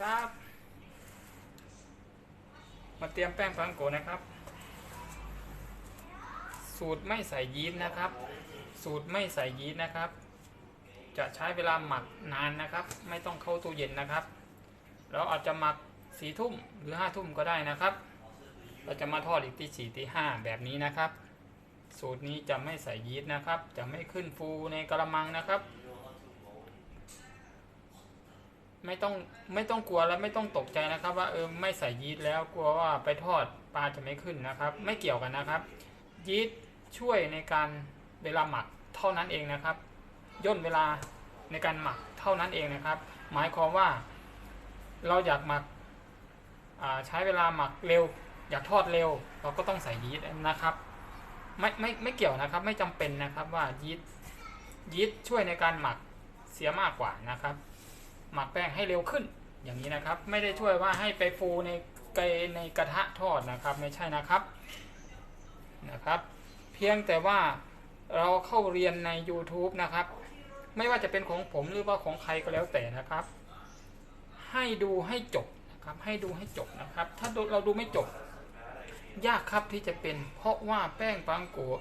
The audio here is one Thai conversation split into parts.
ครับ มาเตรียมแป้งปังโกนะครับ สูตรไม่ใส่ยีสต์นะครับ สูตรไม่ใส่ยีสต์นะครับ จะใช้เวลาหมักนานนะครับ ไม่ต้องเข้าตู้เย็นนะครับ เราอาจจะหมักสี่ทุ่มหรือห้าทุ่มก็ได้นะครับ เราจะมาทอดอีกที่สี่ที่ห้าแบบนี้นะครับ สูตรนี้จะไม่ใส่ยีสต์นะครับ จะไม่ขึ้นฟูในกระมังนะครับ ไม่ต้องไม่ต้องกลัวและไม่ต้องตกใจนะครับ ว่าเออไม่ใส่ยีสต์แล้วกลัวว่าไปทอดปลาจะไม่ขึ้นนะครับ ไม่เกี่ยวกันนะครับ ยีสต์ช่วยในการเวลาหมักเท่านั้นเองนะครับ ย่นเวลาในการหมักเท่านั้นเองนะครับ หมายความว่าเราอยากหมักใช้เวลาหมักเร็ว อยากทอดเร็ว เราก็ต้องใส่ยีสต์นะครับ ไม่ไม่ไม่เกี่ยวนะครับ ไม่จำเป็นนะครับว่ายีสต์ยีสต์ช่วยในการหมักเสียมากกว่านะครับ หมักแป้งให้เร็วขึ้น อย่างนี้นะครับ ไม่ได้ช่วยว่าให้ไปฟูในในกระทะทอดนะครับ ไม่ใช่นะครับนะครับ เพียงแต่ว่าเราเข้าเรียนใน YouTube นะครับ ไม่ว่าจะเป็นของผมหรือว่าของใครก็แล้วแต่นะครับ ให้ดูให้จบนะครับ ให้ดูให้จบนะครับ ถ้าเราดูไม่จบ ยากครับที่จะเป็น เพราะว่าแป้งปังโกะ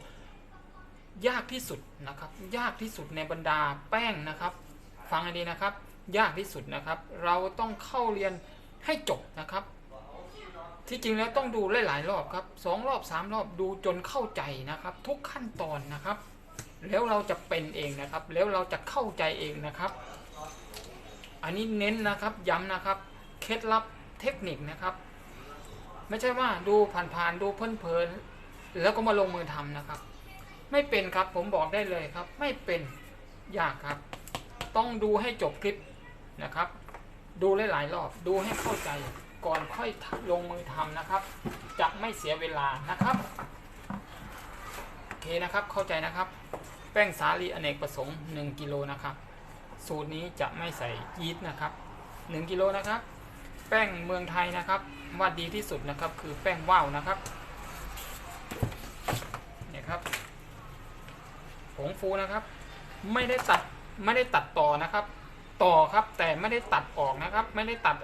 ยากที่สุดนะครับ ยากที่สุดในบรรดาแป้งนะครับ ฟังให้ดีนะครับ ยากที่สุดนะครับ เราต้องเข้าเรียนให้จบนะครับ ที่จริงแล้วต้องดูหลาย ๆ รอบครับสองรอบสามรอบดูจนเข้าใจนะครับ ทุกขั้นตอนนะครับ แล้วเราจะเป็นเองนะครับ แล้วเราจะเข้าใจเองนะครับ อันนี้เน้นนะครับย้ำนะครับเคล็ดลับเทคนิคนะครับ ไม่ใช่ว่าดูผ่านๆดูเพลินๆแล้วก็มาลงมือทำนะครับ ไม่เป็นครับผมบอกได้เลยครับ ไม่เป็นยากครับ ต้องดูให้จบคลิป นะครับ ดูหลายๆรอบดูให้เข้าใจก่อนค่อยลงมือทำนะครับ จะไม่เสียเวลานะครับโอเคนะครับเข้าใจนะครับ แป้งสาลีอเนกประสงค์ 1กิโลนะครับ สูตรนี้จะไม่ใส่ยีสต์นะครับ 1กิโลนะครับ แป้งเมืองไทยนะครับว่าดีที่สุดนะครับคือแป้งว่าวนะครับเนี่ยครับผงฟูนะครับ ไม่ได้ตัดไม่ได้ตัดต่อนะครับ ต่อครับแต่ไม่ได้ตัดออกนะครับ ไม่ได้ตัด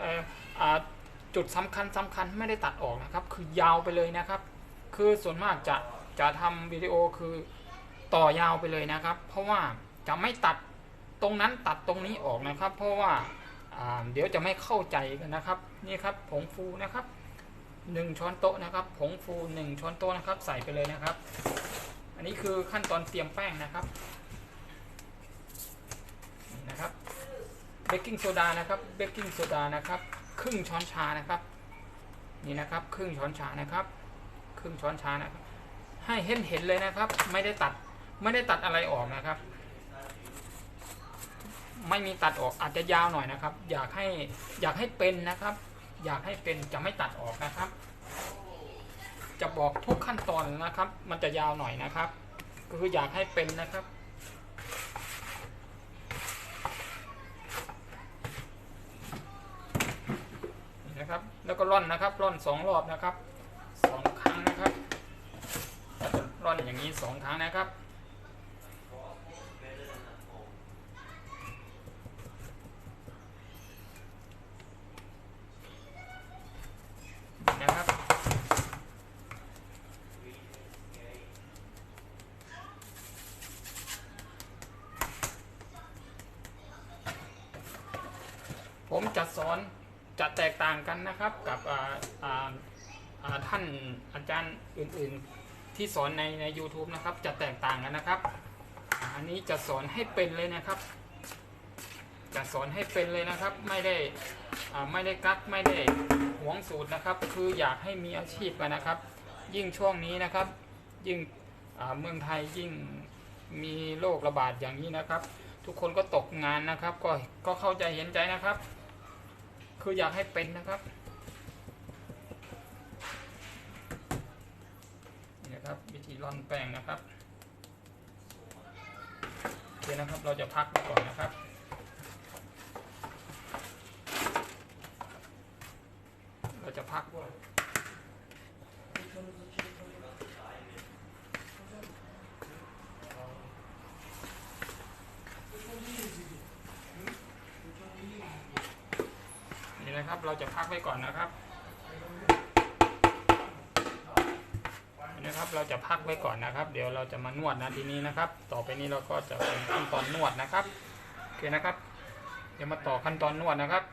จุดสำคัญสำคัญไม่ได้ตัดออกนะครับ คือยาวไปเลยนะครับ คือส่วนมากจะจะทำวิดีโอคือต่อยาวไปเลยนะครับ เพราะว่าจะไม่ตัดตรงนั้นตัดตรงนี้ออกนะครับ เพราะว่าเดี๋ยวจะไม่เข้าใจกันนะครับ นี่ครับผงฟูนะครับหนึ่งช้อนโต๊ะนะครับ ผงฟูหนึ่งช้อนโต๊ะนะครับ ใส่ไปเลยนะครับ อันนี้คือขั้นตอนเตรียมแป้งนะครับ นี่นะครับ เบกกิ้งโซดานะครับเบกกิ้งโซดานะครับครึ่งช้อนชานะครับนี่นะครับครึ่งช้อนชานะครับครึ่งช้อนชานะครับ ให้เห็นเห็นเลยนะครับ ไม่ได้ตัดไม่ได้ตัดอะไรออกนะครับ ไม่มีตัดออกอาจจะยาวหน่อยนะครับ อยากให้อยากให้เป็นนะครับ อยากให้เป็นจะไม่ตัดออกนะครับ จะบอกทุกขั้นตอนนะครับ มันจะยาวหน่อยนะครับ ก็คืออยากให้เป็นนะครับ นี่นะครับ แล้วก็ร่อนนะครับร่อนสองรอบนะครับสองครั้งนะครับร่อนอย่างนี้สองครั้งนะครับนะครับผมจะสอน จะแตกต่างกันนะครับกับท่านอาจารย์อื่นๆที่สอนในใน u t u b e นะครับ จะแตกต่างกันนะครับ อันนี้จะสอนให้เป็นเลยนะครับ จะสอนให้เป็นเลยนะครับ ไม่ได้ไม่ได้กักไม่ได้หวงสูตรนะครับ คืออยากให้มีอาชีพกันนะครับ ยิ่งช่วงนี้นะครับ ยิ่งเมืองไทยยิ่งมีโรคระบาดอย่างนี้นะครับ ทุกคนก็ตกงานนะครับ ก็ก็เข้าใจเห็นใจนะครับ คืออยากให้เป็นนะครับนี่นะครับวิธีร่อนแป้งนะครับโอเคนะครับเราจะพักก่อนนะครับเราจะพักไว้นี่นะ นะครับ เราจะพักไว้ก่อนนะครับนะครับ เราจะพักไว้ก่อนนะครับ เดี๋ยวเราจะมานวดนะทีนี้นะครับ ต่อไปนี้เราก็จะเป็นขั้นตอนนวดนะครับโอเคนะครับ เดี๋ยวมาต่อขั้นตอนนวดนะครับ